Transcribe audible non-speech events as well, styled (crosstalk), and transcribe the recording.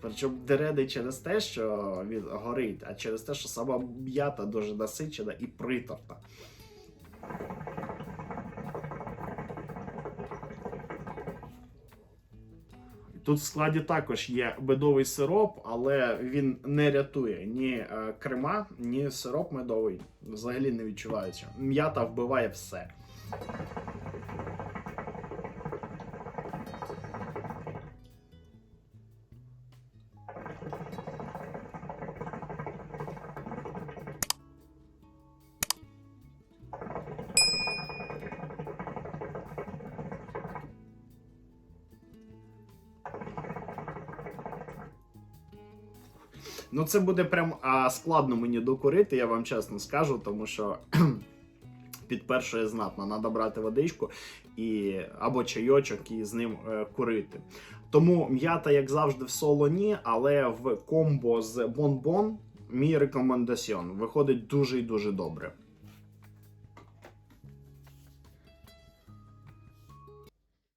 Причому дере не через те, що він горить, а через те, що сама м'ята дуже насичена і приторна. Тут в складі також є медовий сироп, але він не рятує ні е, крема, ні сироп медовий. Взагалі не відчувається. М'ята вбиває все. Ну, це буде прям а, складно мені докурити, я вам чесно скажу, тому що (clears throat) підпершує знатно. Треба брати водичку і, або чайочок і з ним е, курити. Тому м'ята, як завжди, в соло ні, але в комбо з бонбон мій рекомендаціон виходить дуже і дуже добре.